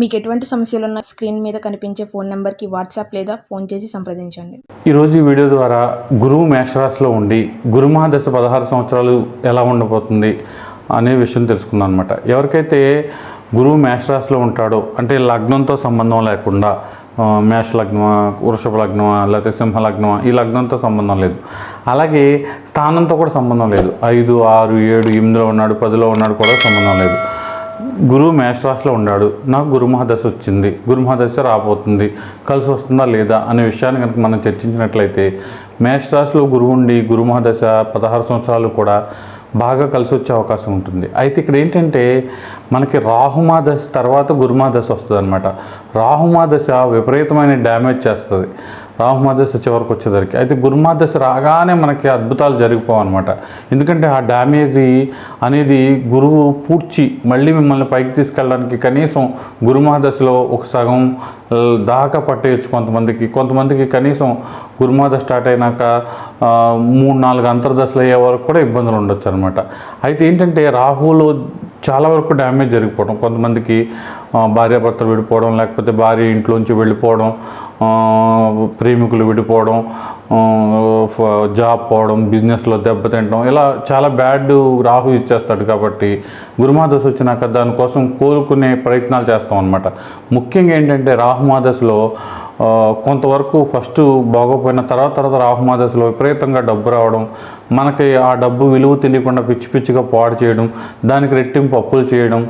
మీకు ఎటువంటి సమస్యలు ఉన్న స్క్రీన్ మీద కనిపించే ఫోన్ నెంబర్కి వాట్సాప్ లేదా ఫోన్ చేసి సంప్రదించండి. ఈరోజు ఈ వీడియో ద్వారా గురువు మేషరాశిలో ఉండి గురుమహాదశ పదహారు సంవత్సరాలు ఎలా ఉండబోతుంది అనే విషయం తెలుసుకుందాం అనమాట ఎవరికైతే గురువు మేషరాశిలో ఉంటాడో అంటే లగ్నంతో సంబంధం లేకుండా ఆ, మేష లగ్నమా వృషభ లగ్నమా లేకపోతే సింహ లగ్నమా ఈ లగ్నంతో సంబంధం లేదు. అలాగే స్థానంతో కూడా సంబంధం లేదు. ఐదు ఆరు ఏడు ఎనిమిదిలో ఉన్నాడు పదిలో ఉన్నాడు కూడా సంబంధం లేదు. గురువు మేషరాశిలో ఉన్నాడు. నాకు గురుమహాదశ వచ్చింది. గురుమహాదశ రాబోతుంది. కలిసి వస్తుందా లేదా అనే విషయాన్ని కనుక మనం చర్చించినట్లయితే మేషరాశిలో గురువు ఉండి గురుమహాదశ పదహారు సంవత్సరాలు కూడా బాగా కలిసి వచ్చే అవకాశం ఉంటుంది. అయితే ఇక్కడ ఏంటంటే మనకి రాహుమాదశ తర్వాత గురుమాదశ వస్తుంది అనమాట రాహుమాదశ విపరీతమైన డ్యామేజ్ చేస్తుంది. రాహుమాదశ చివరికి వచ్చేసరికి. అయితే గురుమాదశ రాగానే మనకి అద్భుతాలు జరిగిపోవన్నమాట ఎందుకంటే ఆ డ్యామేజీ అనేది గురువు పూడ్చి మళ్ళీ మిమ్మల్ని పైకి తీసుకెళ్ళడానికి కనీసం గురుమహాదశలో ఒక సగం దాకా పట్టేయచ్చు కొంతమందికి. కొంతమందికి కనీసం గురుమాద స్టార్ట్ అయినాక మూడు నాలుగు అంతర్దశలు అయ్యే వరకు కూడా ఇబ్బందులు ఉండొచ్చు అనమాట అయితే ఏంటంటే రాహులో చాలా వరకు డ్యామేజ్ జరిగిపోవడం. కొంతమందికి భార్యాభర్తలు విడిపోవడం లేకపోతే భార్య ఇంట్లోంచి వెళ్ళిపోవడం ప్రేమికులు విడిపోవడం ఫ- జాబ్ పోవడం బిజినెస్లో దెబ్బతింటడం ఇలా చాలా బ్యాడ్ రాహు ఇచ్చేస్తాడు కాబట్టి గురుమాదశ వచ్చినాక దానికోసం కోలుకునే ప్రయత్నాలు చేస్తాం అనమాట ముఖ్యంగా ఏంటంటే రాహుమాదశలో కొంతవరకు ఫస్ట్ బాగోపోయిన తర్వాత తర్వాత రాహుమాదశలో విపరీతంగా డబ్బు రావడం మనకి ఆ డబ్బు విలువ తెలియకుండా పిచ్చి పిచ్చిగా పాడు చేయడం దానికి రెట్టింపు అప్పులు చేయడం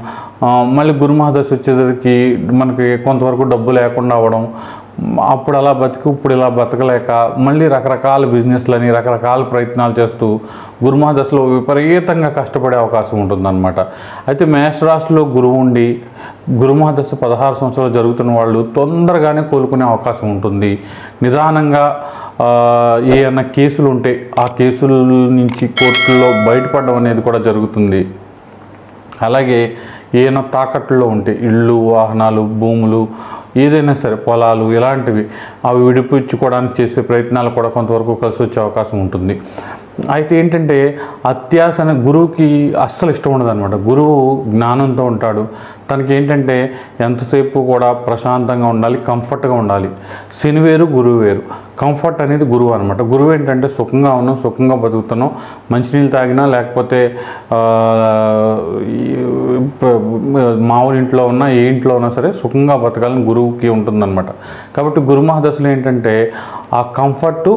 మళ్ళీ గురుమహాదశ వచ్చేసరికి మనకి కొంతవరకు డబ్బు లేకుండా అవ్వడం అప్పుడు అలా బతికి ఇప్పుడు ఇలా బతకలేక మళ్ళీ రకరకాల బిజినెస్లని రకరకాల ప్రయత్నాలు చేస్తూ గురుమహాదశలో విపరీతంగా కష్టపడే అవకాశం ఉంటుందన్నమాట. అయితే మేషరాశిలో గురువు ఉండి గురుమహాదశ పదహారు సంవత్సరాలు జరుగుతున్న వాళ్ళు తొందరగానే కోలుకునే అవకాశం ఉంటుంది. నిదానంగా ఏమైనా కేసులు ఉంటే ఆ కేసుల నుంచి కోర్టుల్లో బయటపడడం అనేది కూడా జరుగుతుంది. అలాగే ఏమైనా తాకట్టులో ఉంటే ఇళ్ళు వాహనాలు భూములు ఏదైనా సరే పొలాలు ఇలాంటివి అవి విడిపించుకోవడానికి చేసే ప్రయత్నాలు కూడా కొంతవరకు కలిసి వచ్చే అవకాశం ఉంటుంది. అయితే ఏంటంటే అత్యాసన గురువుకి అస్సలు ఇష్టం ఉండదు అనమాట గురువు జ్ఞానంతో ఉంటాడు. తనకి ఏంటంటే ఎంతసేపు కూడా ప్రశాంతంగా ఉండాలి కంఫర్ట్గా ఉండాలి. శని వేరు గురువు వేరు. కంఫర్ట్ అనేది గురువు అనమాట గురువు ఏంటంటే సుఖంగా ఉన్నాం సుఖంగా బతుకుతున్నాం. మంచినీళ్ళు తాగినా లేకపోతే మామూలు ఇంట్లో ఉన్నా ఏ ఇంట్లో ఉన్నా సరే సుఖంగా బతకాలని గురువుకి ఉంటుందన్నమాట. కాబట్టి గురు మహాదశలో ఏంటంటే ఆ కంఫర్టు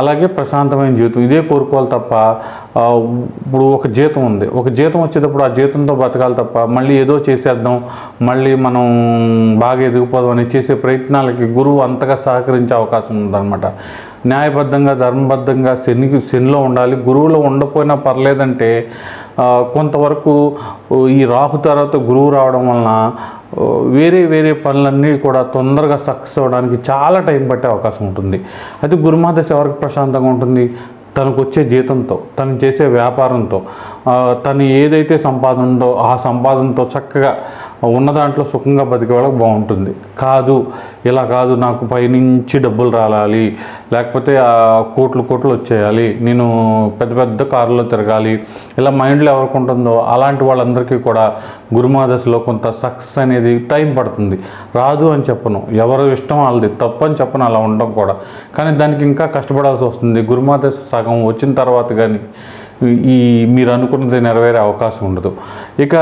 అలాగే ప్రశాంతమైన జీవితం ఇదే కోరుకోవాలి తప్ప ఇప్పుడు ఒక జీతం ఉంది. ఒక జీతం వచ్చేటప్పుడు ఆ జీతంతో బతకాలి తప్ప మళ్ళీ ఏదో చేసేద్దాం మళ్ళీ మనం బాగా ఎదిగిపోదాం అని చేసే ప్రయత్నాలకి గురువు అంతగా సహకరించే అవకాశం ఉందన్నమాట. న్యాయబద్ధంగా ధర్మబద్ధంగా శని శనిలో ఉండాలి. గురువులో ఉండకపోయినా పర్లేదంటే కొంతవరకు ఈ రాహు తర్వాత గురువు రావడం వలన వేరే వేరే పనులన్నీ కూడా తొందరగా సక్సెస్ అవ్వడానికి చాలా టైం పట్టే అవకాశం ఉంటుంది. అయితే గురుమాదశ ఎవరికి ప్రశాంతంగా ఉంటుంది? తనకు వచ్చే జీతంతో తను చేసే వ్యాపారంతో. తను ఏదైతే సంపాదన ఉందో ఆ సంపాదనతో చక్కగా ఉన్న దాంట్లో సుఖంగా బతికే వాళ్ళకి బాగుంటుంది. కాదు ఇలా కాదు నాకు పైనుంచి డబ్బులు రాలాలి లేకపోతే ఆ కోట్లు కోట్లు వచ్చేయాలి నేను పెద్ద పెద్ద కారులో తిరగాలి ఇలా మైండ్లో ఎవరికి ఉంటుందో అలాంటి వాళ్ళందరికీ కూడా గురుమాదశలో కొంత సక్సెస్ అనేది టైం పడుతుంది. రాదు అని చెప్పను. ఎవరు ఇష్టం వాళ్ళది తప్పు అని చెప్పను అలా ఉండడం కూడా. కానీ దానికి ఇంకా కష్టపడాల్సి వస్తుంది. గురుమాదశ సగం వచ్చిన తర్వాత కానీ ఈ మీరు అనుకున్నది నెరవేరే అవకాశం ఉండదు. ఇక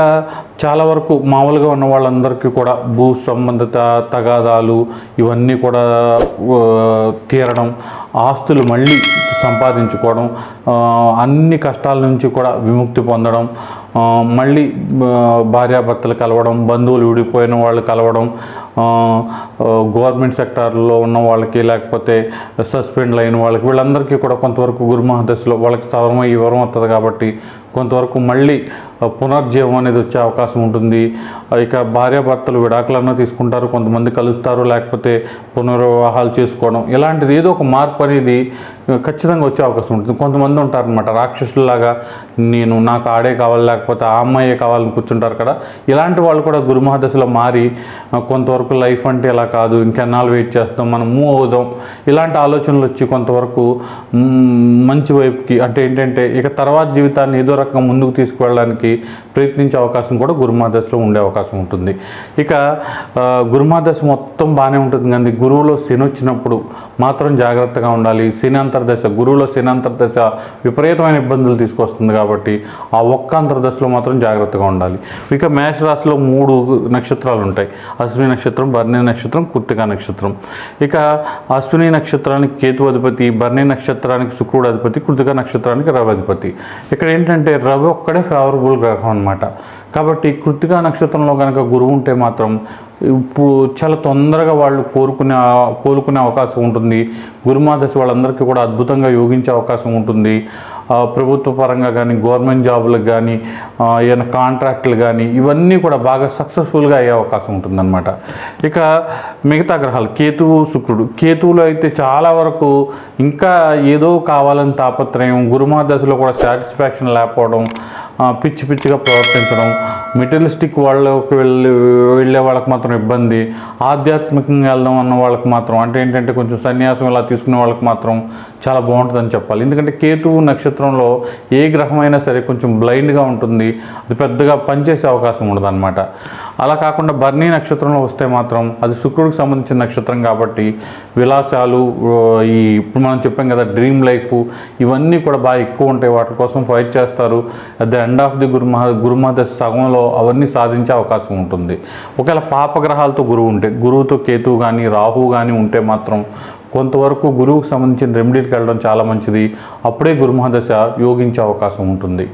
చాలా వరకు మామూలుగా ఉన్న వాళ్ళందరికీ కూడా భూ సంబంధిత తగాదాలు ఇవన్నీ కూడా తీరడం ఆస్తులు మళ్ళీ సంపాదించుకోవడం అన్ని కష్టాల నుంచి కూడా విముక్తి పొందడం మళ్ళీ భార్యాభర్తలు కలవడం బంధువులు విడిపోయిన వాళ్ళు కలవడం గవర్నమెంట్ సెక్టార్లో ఉన్న వాళ్ళకి లేకపోతే సస్పెండ్ అయిన వాళ్ళకి వీళ్ళందరికీ కూడా కొంతవరకు గురుమహాదశలో వాళ్ళకి సవరం ఈ వరం వస్తుంది కాబట్టి కొంతవరకు మళ్ళీ పునర్జీవం అనేది వచ్చే అవకాశం ఉంటుంది. ఇక భార్యాభర్తలు విడాకులను తీసుకుంటారు కొంతమంది కలుస్తారు లేకపోతే పునర్వివాహాలు చేసుకోవడం. ఇలాంటిది ఏదో ఒక మార్పు అనేది ఖచ్చితంగా వచ్చే అవకాశం ఉంటుంది. కొంతమంది ఉంటారనమాట రాక్షసులాగా నేను నాకు ఆడే కావాలి లేకపోతే ఆ అమ్మాయే కావాలని కూర్చుంటారు కదా. ఇలాంటి వాళ్ళు కూడా గురుమహదశలో మారి కొంతవరకు లైఫ్ అంటే ఇలా కాదు ఇంకెన్నాళ్ళు వెయిట్ చేస్తాం మనం మూవ్ అవుదాం. ఇలాంటి ఆలోచనలు వచ్చి కొంతవరకు మంచి వైపుకి అంటే ఏంటంటే ఇక తర్వాత జీవితాన్ని ఏదో రకంగా ముందుకు తీసుకువెళ్ళడానికి ప్రయత్నించే అవకాశం కూడా గురుమహదశలో ఉండే అవకాశం ఉంటుంది. ఇక గురుమహదశ మొత్తం బాగానే ఉంటుంది కానీ గురువులో శని వచ్చినప్పుడు మాత్రం జాగ్రత్తగా ఉండాలి. శని అంతర్దశ గురువులో శని అంతర్దశ విపరీతమైన ఇబ్బందులు తీసుకొస్తుంది కాబట్టి ఆ ఒక్క అంతర్దశలో మాత్రం జాగ్రత్తగా ఉండాలి. ఇక మేషరాశిలో మూడు నక్షత్రాలు ఉంటాయి. అశ్విని నక్షత్రం భరణి నక్షత్రం కుర్తిక నక్షత్రం. ఇక అశ్విని నక్షత్రానికి కేతు అధిపతి భరణి నక్షత్రానికి శుక్రుడు అధిపతి కుర్తిక నక్షత్రానికి రవి అధిపతి. ఇక్కడ ఏంటంటే రవి ఒక్కడే ఫేవరబుల్ గ్రహం అనమాట కాబట్టి కృతికా నక్షత్రంలో కనుక గురువు ఉంటే మాత్రం ఇప్పుడు చాలా తొందరగా వాళ్ళు కోరుకునే కోలుకునే అవకాశం ఉంటుంది. గురుమాదశ వాళ్ళందరికీ కూడా అద్భుతంగా యోగించే అవకాశం ఉంటుంది. ప్రభుత్వ పరంగా కానీ గవర్నమెంట్ జాబులకు కానీ ఏదైనా కాంట్రాక్టులు కానీ ఇవన్నీ కూడా బాగా సక్సెస్ఫుల్గా అయ్యే అవకాశం ఉంటుందన్నమాట. ఇక మిగతా గ్రహాలు కేతువు శుక్రుడు. కేతువులో అయితే చాలా వరకు ఇంకా ఏదో కావాలని తాపత్రయం గురుమాదశలో కూడా సాటిస్ఫాక్షన్ లేకపోవడం పిచ్చి పిచ్చిగా ప్రవర్తించడం. మెటీరియలిస్టిక్ వాళ్ళకి వెళ్ళి వెళ్ళే వాళ్ళకి మాత్రం ఇబ్బంది. ఆధ్యాత్మికంగా వెళ్దాం అన్న వాళ్ళకి మాత్రం అంటే ఏంటంటే కొంచెం సన్యాసం ఇలా తీసుకునే వాళ్ళకి మాత్రం చాలా బాగుంటుందని చెప్పాలి. ఎందుకంటే కేతువు నక్షత్రంలో ఏ గ్రహమైనా సరే కొంచెం బ్లైండ్గా ఉంటుంది. అది పెద్దగా పనిచేసే అవకాశం ఉండదు అనమాట అలా కాకుండా బర్నీ నక్షత్రంలో వస్తే మాత్రం అది శుక్రుడికి సంబంధించిన నక్షత్రం కాబట్టి విలాసాలు ఈ ఇప్పుడు మనం చెప్పాం కదా డ్రీమ్ లైఫ్ ఇవన్నీ కూడా బాగా ఎక్కువ ఉంటాయి. వాటి కోసం ఫైట్ చేస్తారు. At the end of the గురుమహ గురుమహ సగంలో అవన్నీ సాధించే అవకాశం ఉంటుంది. ఒకవేళ పాపగ్రహాలతో గురువు ఉంటే గురువుతో కేతువు కానీ రాహు కానీ ఉంటే మాత్రం కొంతవరకు గురువుకు సంబంధించిన రెమెడీకి వెళ్ళడం చాలా మంచిది. అప్పుడే గురుమహదశ యోగించే అవకాశం ఉంటుంది.